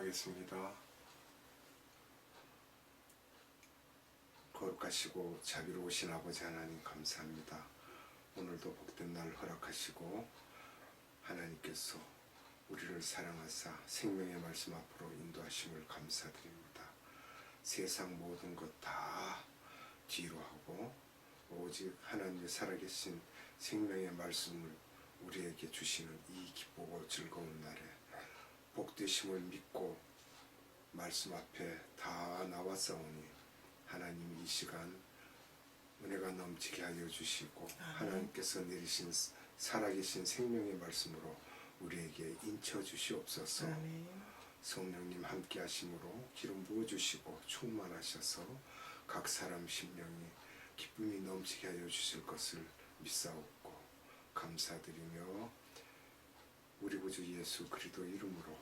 기도하겠습니다. 거룩하시고 자비로우신 아버지 하나님 감사합니다. 오늘도 복된 날 허락하시고 하나님께서 우리를 사랑하사 생명의 말씀 앞으로 인도하심을 감사드립니다. 세상 모든 것 다 뒤로 하고 오직 하나님의 살아계신 생명의 말씀을 우리에게 주시는 이 기쁘고 즐거운 날에 복되심을 믿고 말씀 앞에 다 나왔사오니 하나님 이 시간 은혜가 넘치게 하여 주시고 하나님께서 내리신 살아계신 생명의 말씀으로 우리에게 인쳐 주시옵소서. 아멘. 성령님 함께 하심으로 기름 부어 주시고 충만하셔서 각 사람 심령이 기쁨이 넘치게 하여 주실 것을 믿사옵고 감사드리며 우리 구주 예수 그리스도 이름으로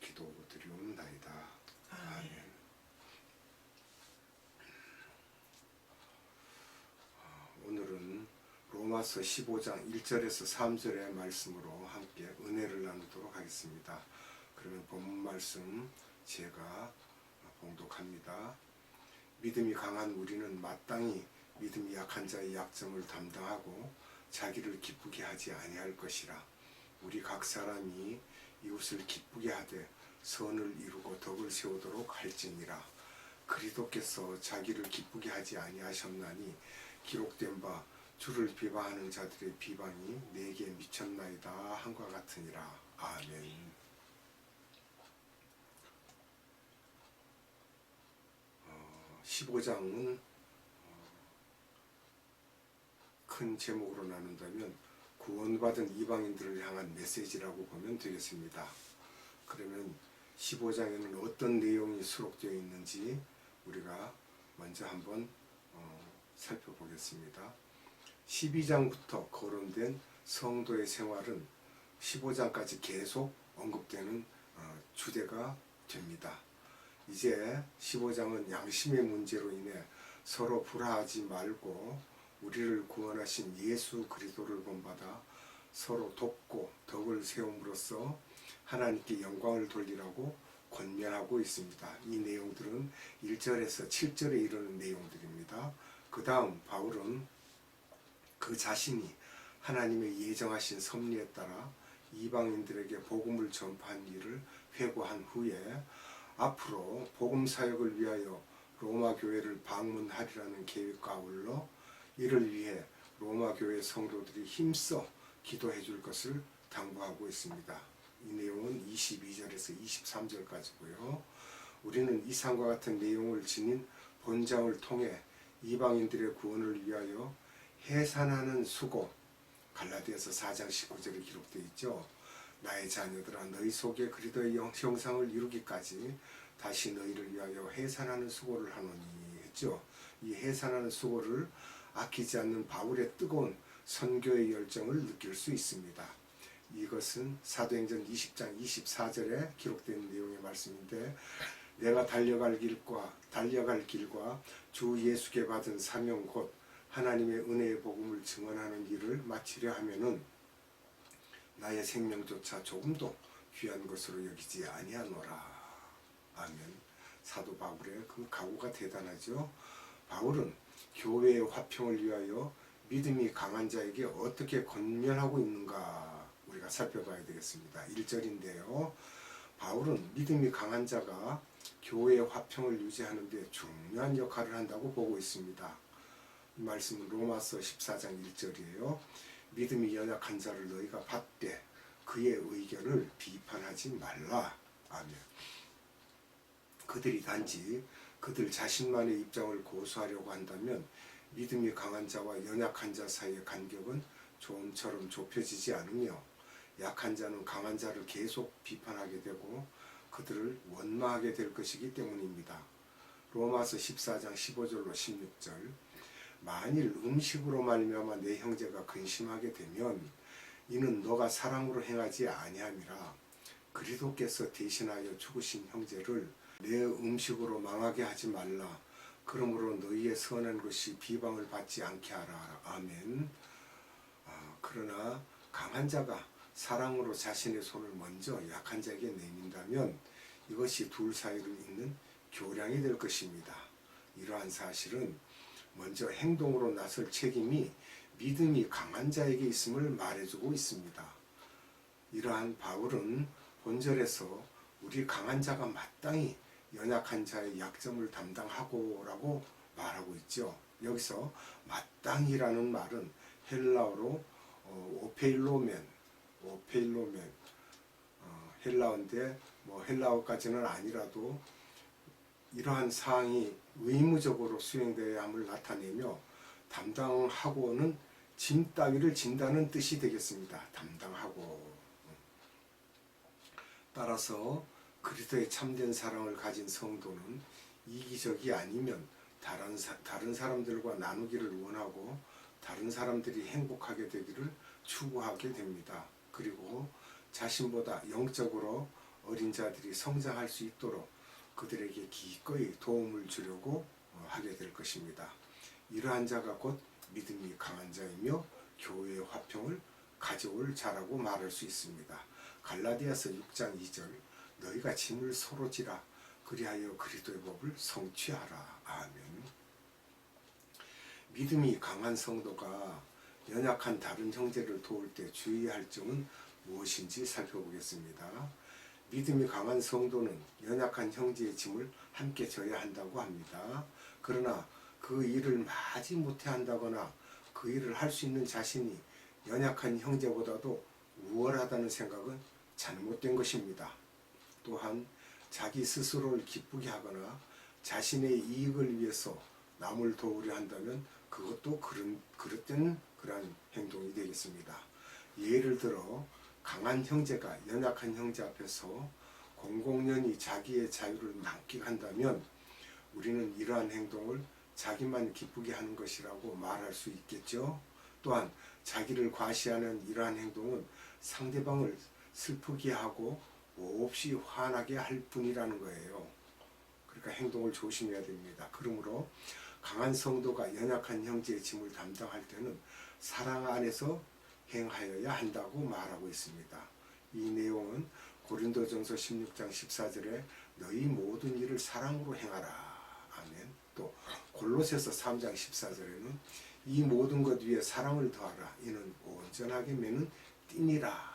기도드리옵나이다. 아멘. 아멘. 어, 오늘은 로마서 15장 1절에서 3절의 말씀으로 함께 은혜를 나누도록 하겠습니다. 그러면 본문 말씀 제가 봉독합니다. 믿음이 강한 우리는 마땅히 믿음이 약한 자의 약점을 담당하고 자기를 기쁘게 하지 아니할 것이라. 우리 각 사람이 이웃을 기쁘게 하되 선을 이루고 덕을 세우도록 할지니라. 그리스도께서 자기를 기쁘게 하지 아니하셨나니 기록된 바 주를 비방하는 자들의 비방이 내게 미쳤나이다 한과 같으니라. 아멘. 15장은 어, 큰 제목으로 나눈다면 구원받은 이방인들을 향한 메시지라고 보면 되겠습니다. 그러면 15장에는 어떤 내용이 수록되어 있는지 우리가 먼저 한번 어, 살펴보겠습니다. 12장부터 거론된 성도의 생활은 15장까지 계속 언급되는 어, 주제가 됩니다. 이제 15장은 양심의 문제로 인해 서로 불화하지 말고 우리를 구원하신 예수 그리스도를 본받아 서로 돕고 덕을 세움으로써 하나님께 영광을 돌리라고 권면하고 있습니다. 이 내용들은 1절에서 7절에 이르는 내용들입니다. 그 다음 바울은 그 자신이 하나님의 예정하신 섭리에 따라 이방인들에게 복음을 전파한 일을 회고한 후에 앞으로 복음 사역을 위하여 로마 교회를 방문하리라는 계획과 아울러 이를 위해 로마 교회 성도들이 힘써 기도해 줄 것을 당부하고 있습니다. 이 내용은 22절에서 23절까지고요. 우리는 이상과 같은 내용을 지닌 본장을 통해 이방인들의 구원을 위하여 해산하는 수고 갈라디아서 4장 19절에 기록되어 있죠. 나의 자녀들아 너희 속에 그리스도의 영- 형상을 이루기까지 다시 너희를 위하여 해산하는 수고를 하노니 했죠. 이 해산하는 수고를 아끼지 않는 바울의 뜨거운 선교의 열정을 느낄 수 있습니다. 이것은 사도행전 20장 24절에 기록된 내용의 말씀인데 내가 달려갈 길과 달려갈 길과 주 예수께 받은 사명 곧 하나님의 은혜의 복음을 증언하는 일을 마치려 하면은 나의 생명조차 조금도 귀한 것으로 여기지 아니하노라. 아멘. 사도 바울의 그 각오가 대단하죠. 바울은 교회의 화평을 위하여 믿음이 강한 자에게 어떻게 권면하고 있는가 우리가 살펴봐야 되겠습니다. 1절인데요. 바울은 믿음이 강한 자가 교회의 화평을 유지하는 데 중요한 역할을 한다고 보고 있습니다. 이 말씀은 로마서 14장 1절이에요. 믿음이 연약한 자를 너희가 받되 그의 의견을 비판하지 말라. 아멘. 그들이 단지 그들 자신만의 입장을 고수하려고 한다면 믿음이 강한 자와 연약한 자 사이의 간격은 좀처럼 좁혀지지 않으며 약한 자는 강한 자를 계속 비판하게 되고 그들을 원망하게 될 것이기 때문입니다. 로마서 14장 15절로 16절 만일 음식으로 말미암아 내 형제가 근심하게 되면 이는 너가 사랑으로 행하지 아니함이라 그리스도께서 대신하여 죽으신 형제를 내 음식으로 망하게 하지 말라 그러므로 너희의 선한 것이 비방을 받지 않게 하라 아멘 아, 그러나 강한 자가 사랑으로 자신의 손을 먼저 약한 자에게 내민다면 이것이 둘 사이를 잇는 교량이 될 것입니다. 이러한 사실은 먼저 행동으로 나설 책임이 믿음이 강한 자에게 있음을 말해주고 있습니다. 이러한 바울은 본절에서 우리 강한 자가 마땅히 연약한 자의 약점을 담당하고라고 말하고 있죠. 여기서 마땅히라는 말은 헬라어로 어, 오페일로멘, 오페일로멘 어, 헬라어인데 뭐 헬라어까지는 아니라도 이러한 사항이 의무적으로 수행되어야 함을 나타내며 담당하고는 짐 따위를 진다는 뜻이 되겠습니다. 담당하고 따라서 그리스도의 참된 사랑을 가진 성도는 이기적이 아니면 다른, 사, 다른 사람들과 나누기를 원하고 다른 사람들이 행복하게 되기를 추구하게 됩니다. 그리고 자신보다 영적으로 어린 자들이 성장할 수 있도록 그들에게 기꺼이 도움을 주려고 어, 하게 될 것입니다. 이러한 자가 곧 믿음이 강한 자이며 교회의 화평을 가져올 자라고 말할 수 있습니다. 갈라디아서 6장 2절 너희가 짐을 서로 지라 그리하여 그리스도의 법을 성취하라. 아멘. 믿음이 강한 성도가 연약한 다른 형제를 도울 때 주의할 점은 무엇인지 살펴보겠습니다. 믿음이 강한 성도는 연약한 형제의 짐을 함께 져야 한다고 합니다. 그러나 그 일을 마지 못해 한다거나 그 일을 할 수 있는 자신이 연약한 형제보다도 우월하다는 생각은 잘못된 것입니다. 또한 자기 스스로를 기쁘게 하거나 자신의 이익을 위해서 남을 도우려 한다면 그것도 그런, 그릇된 그러한 행동이 되겠습니다. 예를 들어 강한 형제가 연약한 형제 앞에서 공공연히 자기의 자유를 만끽한다면 우리는 이러한 행동을 자기만 기쁘게 하는 것이라고 말할 수 있겠죠. 또한 자기를 과시하는 이러한 행동은 상대방을 슬프게 하고 몹시 화나게 할 뿐이라는 거예요. 그러니까 행동을 조심해야 됩니다. 그러므로 강한 성도가 연약한 형제의 짐을 담당할 때는 사랑 안에서 행하여야 한다고 말하고 있습니다. 이 내용은 고린도전서 16장 14절에 너희 모든 일을 사랑으로 행하라. 아멘. 또 골로새서 3장 14절에는 이 모든 것 위에 사랑을 더하라. 이는 온전하게 매는 띠니라.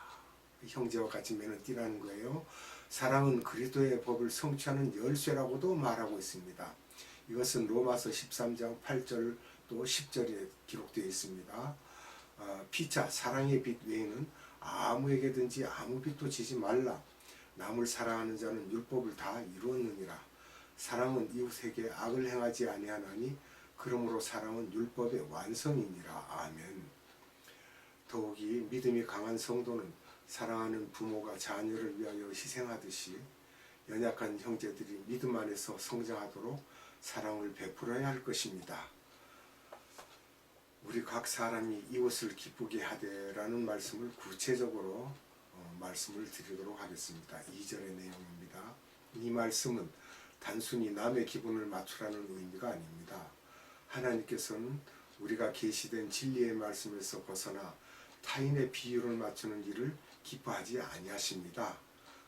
형제와 같이 매는 띠라는 거예요. 사랑은 그리스도의 법을 성취하는 열쇠라고도 말하고 있습니다. 이것은 로마서 13장 8절 또 10절에 기록되어 있습니다. 어, 피차 사랑의 빛 외에는 아무에게든지 아무 빛도 지지 말라. 남을 사랑하는 자는 율법을 다 이루었느니라. 사랑은 이웃에게 악을 행하지 아니하나니 그러므로 사랑은 율법의 완성이니라. 아멘. 더욱이 믿음이 강한 성도는 사랑하는 부모가 자녀를 위하여 희생하듯이 연약한 형제들이 믿음 안에서 성장하도록 사랑을 베풀어야 할 것입니다. 우리 각 사람이 이웃을 기쁘게 하되라는 말씀을 구체적으로 어, 말씀을 드리도록 하겠습니다. 2절의 내용입니다. 이 말씀은 단순히 남의 기분을 맞추라는 의미가 아닙니다. 하나님께서는 우리가 계시된 진리의 말씀에서 벗어나 타인의 비유를 맞추는 일을 기뻐하지 아니하십니다.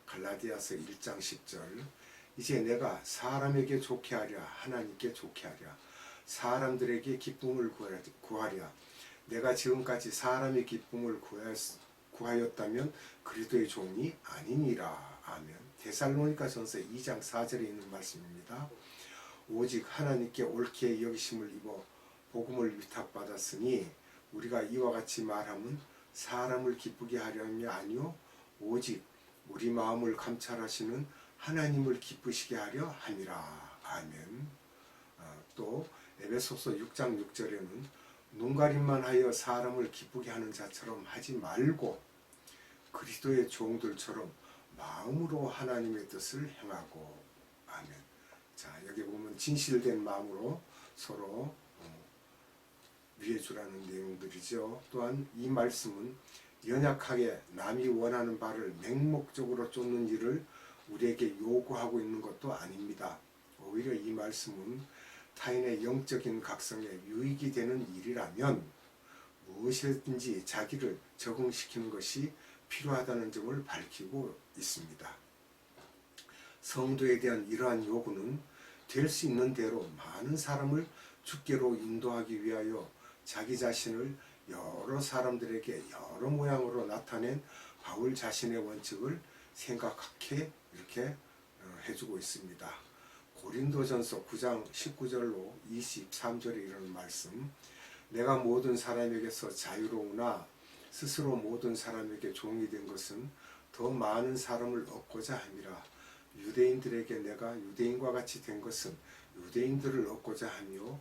갈라디아서 1장 10절. 이제 내가 사람에게 좋게 하랴 하나님께 좋게 하랴 사람들에게 기쁨을 구하랴 내가 지금까지 사람의 기쁨을 구하였다면 그리스도의 종이 아니니라. 아멘. 데살로니가 전서 2장 4절에 있는 말씀입니다. 오직 하나님께 옳게 여기심을 입어 복음을 위탁받았으니 우리가 이와 같이 말함은 사람을 기쁘게 하려함이 아니요 오직 우리 마음을 감찰하시는 하나님을 기쁘시게 하려 함이라. 아멘. 어, 또 에베소서 6장 6절에는 눈가림만 하여 사람을 기쁘게 하는 자처럼 하지 말고 그리스도의 종들처럼 마음으로 하나님의 뜻을 행하고 아멘. 자 여기 보면 진실된 마음으로 서로 어, 위해 주라는 내용들이죠. 또한 이 말씀은 연약하게 남이 원하는 바를 맹목적으로 쫓는 일을 우리에게 요구하고 있는 것도 아닙니다. 오히려 이 말씀은 타인의 영적인 각성에 유익이 되는 일이라면 무엇이든지 자기를 적응시키는 것이 필요하다는 점을 밝히고 있습니다. 성도에 대한 이러한 요구는 될 수 있는 대로 많은 사람을 주께로 인도하기 위하여 자기 자신을 여러 사람들에게 여러 모양으로 나타낸 바울 자신의 원칙을 생각하게 이렇게 어, 해주고 있습니다. 고린도전서 9장 19절로 23절에 이르는 말씀 내가 모든 사람에게서 자유로우나 스스로 모든 사람에게 종이 된 것은 더 많은 사람을 얻고자 함이라 유대인들에게 내가 유대인과 같이 된 것은 유대인들을 얻고자 하며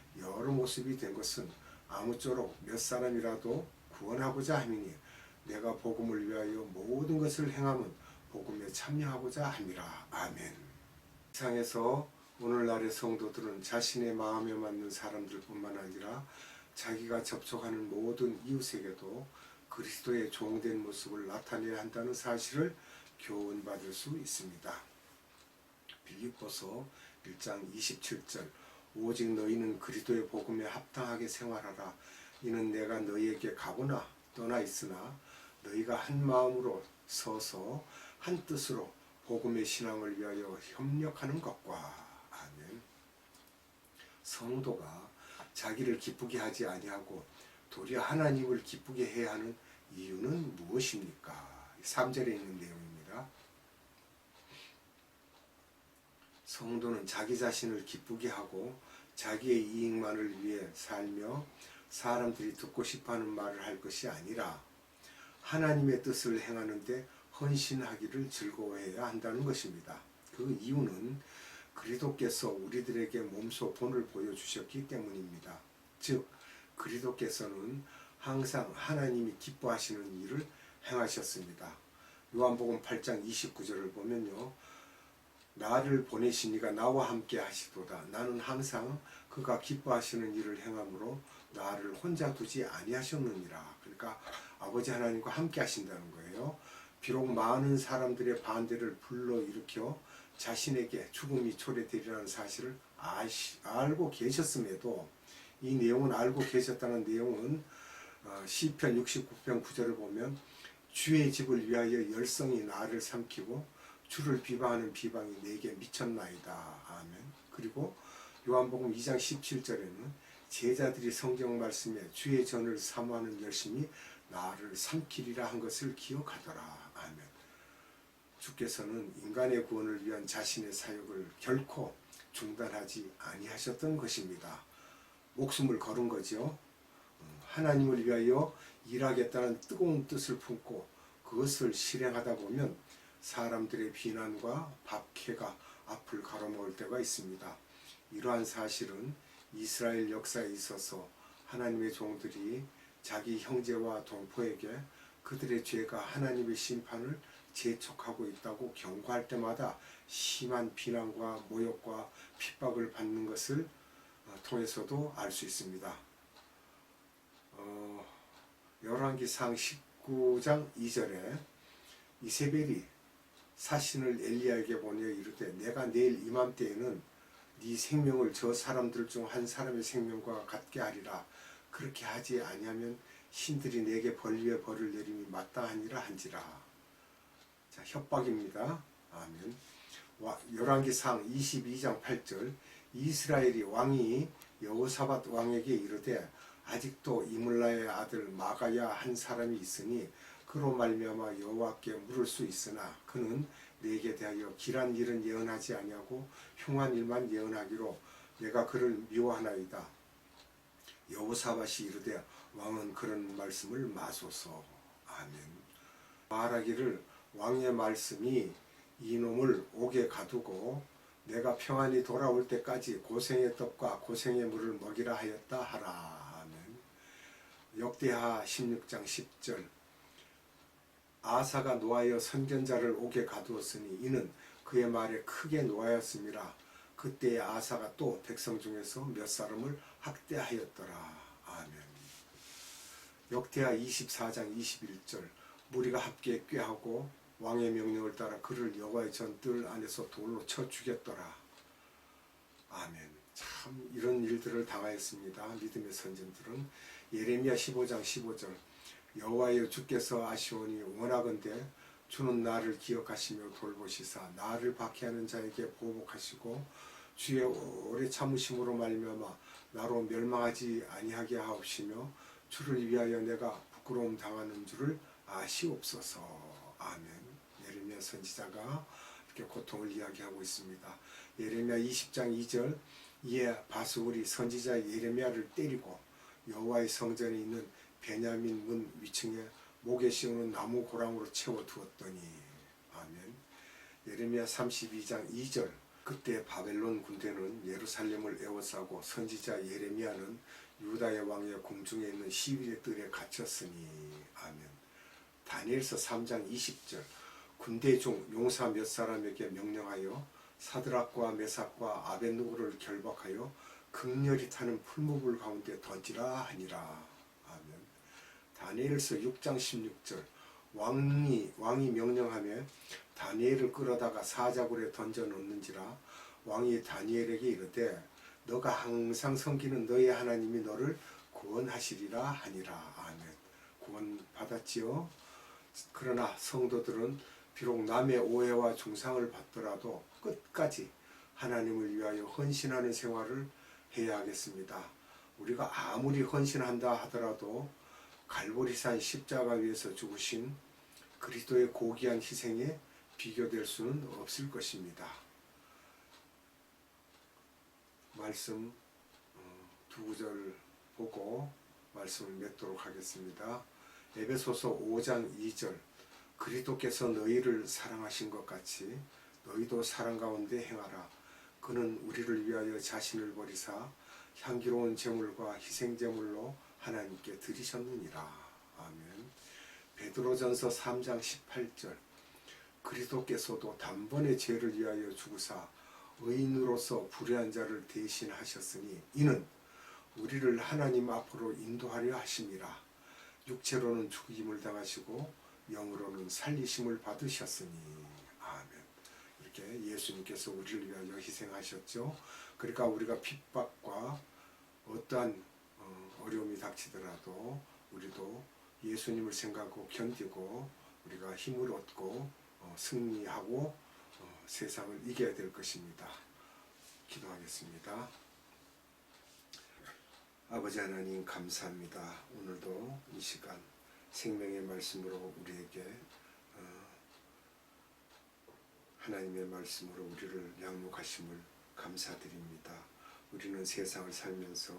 여러 모습이 된 것은 아무쪼록 몇 사람이라도 구원하고자 함이니 내가 복음을 위하여 모든 것을 행함은 복음에 참여하고자 함이라 아멘. 세상에서 오늘날의 성도들은 자신의 마음에 맞는 사람들뿐만 아니라 자기가 접촉하는 모든 이웃에게도 그리스도의 종된 모습을 나타내야 한다는 사실을 교훈받을 수 있습니다. 빌립보서 1장 27절 오직 너희는 그리스도의 복음에 합당하게 생활하라 이는 내가 너희에게 가거나 떠나 있으나 너희가 한 마음으로 서서 한 뜻으로 복음의 신앙을 위하여 협력하는 것과 아멘. 성도가 자기를 기쁘게 하지 아니하고 도리어 하나님을 기쁘게 해야 하는 이유는 무엇입니까? 3절에 있는 내용입니다. 성도는 자기 자신을 기쁘게 하고 자기의 이익만을 위해 살며 사람들이 듣고 싶어하는 말을 할 것이 아니라 하나님의 뜻을 행하는데 헌신하기를 즐거워해야 한다는 것입니다. 그 이유는 그리도께서 우리들에게 몸소 본을 보여주셨기 때문입니다. 즉 그리도께서는 항상 하나님이 기뻐하시는 일을 행하셨습니다. 요한복음 8장 29절을 보면요. 나를 보내신 이가 나와 함께 하시도다. 나는 항상 그가 기뻐하시는 일을 행함으로 나를 혼자 두지 아니하셨느니라. 그러니까 아버지 하나님과 함께 하신다는 거예요. 비록 많은 사람들의 반대를 불러일으켜 자신에게 죽음이 초래되리라는 사실을 아시, 알고 계셨음에도 이 내용은 알고 계셨다는 내용은 어, 시편 69편 9절을 보면 주의 집을 위하여 열성이 나를 삼키고 주를 비방하는 비방이 내게 미쳤나이다. 아멘. 그리고 요한복음 2장 17절에는 제자들이 성경 말씀에 주의 전을 사모하는 열심이 나를 삼키리라 한 것을 기억하더라. 아멘. 주께서는 인간의 구원을 위한 자신의 사역을 결코 중단하지 아니하셨던 것입니다. 목숨을 걸은 거죠. 하나님을 위하여 일하겠다는 뜨거운 뜻을 품고 그것을 실행하다 보면 사람들의 비난과 박해가 앞을 가로막을 때가 있습니다. 이러한 사실은 이스라엘 역사에 있어서 하나님의 종들이 자기 형제와 동포에게 그들의 죄가 하나님의 심판을 재촉하고 있다고 경고할 때마다 심한 비난과 모욕과 핍박을 받는 것을 어, 통해서도 알 수 있습니다. 어, 열왕기상 19장 2절에 이세벨이 사신을 엘리야에게 보내 이르되 내가 내일 이맘때에는 네 생명을 저 사람들 중 한 사람의 생명과 같게 하리라. 그렇게 하지 아니하면 신들이 내게 벌 위에 벌을 내림이 마땅하니라 한지라. 자 협박입니다. 아멘. 와, 열왕기상 22장 8절. 이스라엘이 왕이 여호사밧 왕에게 이르되 아직도 이물라의 아들 마가야 한 사람이 있으니 그로 말미암아 여호와께 물을 수 있으나 그는 내게 대하여 길한 일은 예언하지 아니하고 흉한 일만 예언하기로 내가 그를 미워하나이다. 여호사밧이 이르되 왕은 그런 말씀을 마소서. 아멘. 말하기를 왕의 말씀이 이놈을 옥에 가두고 내가 평안히 돌아올 때까지 고생의 떡과 고생의 물을 먹이라 하였다 하라. 아멘. 역대하 16장 10절 아사가 노하여 선견자를 옥에 가두었으니 이는 그의 말에 크게 노하였습니다. 그때 아사가 또 백성 중에서 몇 사람을 학대하였더라. 아멘. 역대하 24장 21절 무리가 함께 꾀하고 왕의 명령을 따라 그를 여호와의 전뜰 안에서 돌로 쳐 죽였더라. 아멘. 참 이런 일들을 당하였습니다. 믿음의 선진들은 예레미야 15장 15절 여호와여 주께서 아시오니 원하건대 주는 나를 기억하시며 돌보시사 나를 박해하는 자에게 보복하시고 주의 오래 참으심으로 말미암아 나로 멸망하지 아니하게 하옵시며 주를 위하여 내가 부끄러움 당하는 줄을 아시옵소서. 아멘. 예레미야 선지자가 이렇게 고통을 이야기하고 있습니다. 예레미야 20장 2절 이에 바수울이 선지자 예레미야를 때리고 여호와의 성전에 있는 베냐민 문 위층에 목에 씌우는 나무 고랑으로 채워 두었더니 아멘. 예레미야 32장 2절 그때 바벨론 군대는 예루살렘을 에워싸고 선지자 예레미야는 유다의 왕의 궁중에 있는 시위의 뜰에 갇혔으니 아멘. 다니엘서 3장 20절 군대 중 용사 몇 사람에게 명령하여 사드락과 메삭과 아벤누고를 결박하여 극렬히 타는 풀무불 가운데 던지라 하니라. 아멘. 다니엘서 6장 16절 왕이 왕이 명령하며 다니엘을 끌어다가 사자굴에 던져 놓는지라 왕이 다니엘에게 이르되 너가 항상 섬기는 너의 하나님이 너를 구원하시리라 하니라. 아멘. 구원 받았지요. 그러나 성도들은 비록 남의 오해와 중상을 받더라도 끝까지 하나님을 위하여 헌신하는 생활을 해야 하겠습니다. 우리가 아무리 헌신한다 하더라도 갈보리산 십자가 위에서 죽으신 그리스도의 고귀한 희생에 비교될 수는 없을 것입니다. 말씀 어, 두 구절 보고 말씀을 맺도록 하겠습니다. 에베소서 5장 2절 그리스도께서 너희를 사랑하신 것 같이 너희도 사랑 가운데 행하라. 그는 우리를 위하여 자신을 버리사 향기로운 제물과 희생 제물로 하나님께 드리셨느니라. 아멘. 베드로전서 3장 18절 그리스도께서도 단번에 죄를 위하여 죽으사 의인으로서 불의한 자를 대신하셨으니 이는 우리를 하나님 앞으로 인도하려 하심이라. 육체로는 죽임을 당하시고 영으로는 살리심을 받으셨으니 아멘. 이렇게 예수님께서 우리를 위하여 희생하셨죠. 그러니까 우리가 핍박과 어떠한 어, 어려움이 닥치더라도 우리도 예수님을 생각하고 견디고 우리가 힘을 얻고 어, 승리하고 어, 세상을 이겨야 될 것입니다. 기도하겠습니다. 아버지 하나님 감사합니다. 오늘도 이 시간 생명의 말씀으로 우리에게 어, 하나님의 말씀으로 우리를 양육하심을 감사드립니다. 우리는 세상을 살면서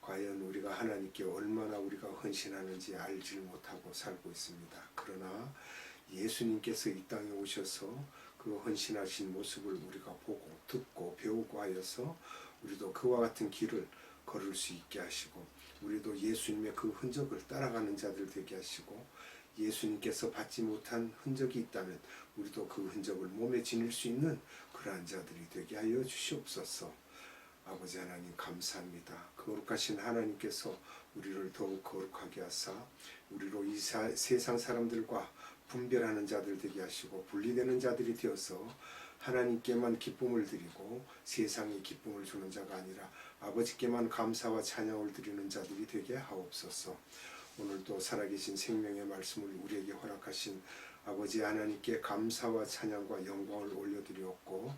과연 우리가 하나님께 얼마나 우리가 헌신하는지 알지 못하고 살고 있습니다. 그러나 예수님께서 이 땅에 오셔서 그 헌신하신 모습을 우리가 보고 듣고 배우고 하여서 우리도 그와 같은 길을 걸을 수 있게 하시고 우리도 예수님의 그 흔적을 따라가는 자들 되게 하시고 예수님께서 받지 못한 흔적이 있다면 우리도 그 흔적을 몸에 지닐 수 있는 그러한 자들이 되게 하여 주시옵소서. 아버지 하나님 감사합니다. 거룩하신 하나님께서 우리를 더욱 거룩하게 하사 우리로 이 사- 세상 사람들과 분별하는 자들 되게 하시고 분리되는 자들이 되어서 하나님께만 기쁨을 드리고 세상에 기쁨을 주는 자가 아니라 아버지께만 감사와 찬양을 드리는 자들이 되게 하옵소서. 오늘도 살아계신 생명의 말씀을 우리에게 허락하신 아버지 하나님께 감사와 찬양과 영광을 올려드리옵고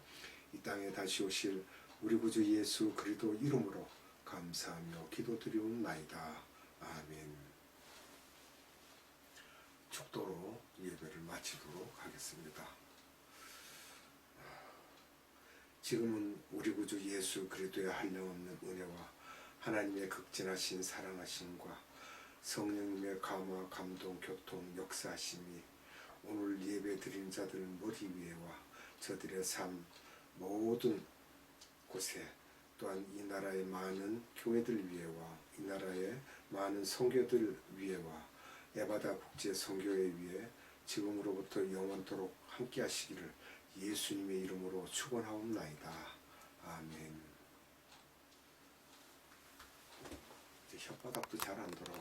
이 땅에 다시 오실 우리 구주 예수 그리스도 이름으로 감사하며 기도드리옵나이다. 아멘. 축도로 예배를 마치도록 하겠습니다. 지금은 우리 구주 예수 그리스도의 한량없는 은혜와 하나님의 극진하신 사랑하심과 성령님의 감화, 감동, 교통, 역사하심이 오늘 예배 드린 자들 머리 위에와 저들의 삶 모든 곳에 또한 이 나라의 많은 교회들 위에와 이 나라의 많은 성교들 위에와 에바다 국제 성교회 위에 지금으로부터 영원토록 함께 하시기를 예수님의 이름으로 축원하옵나이다. 아멘. 혓바닥도 잘 안 돌아오네.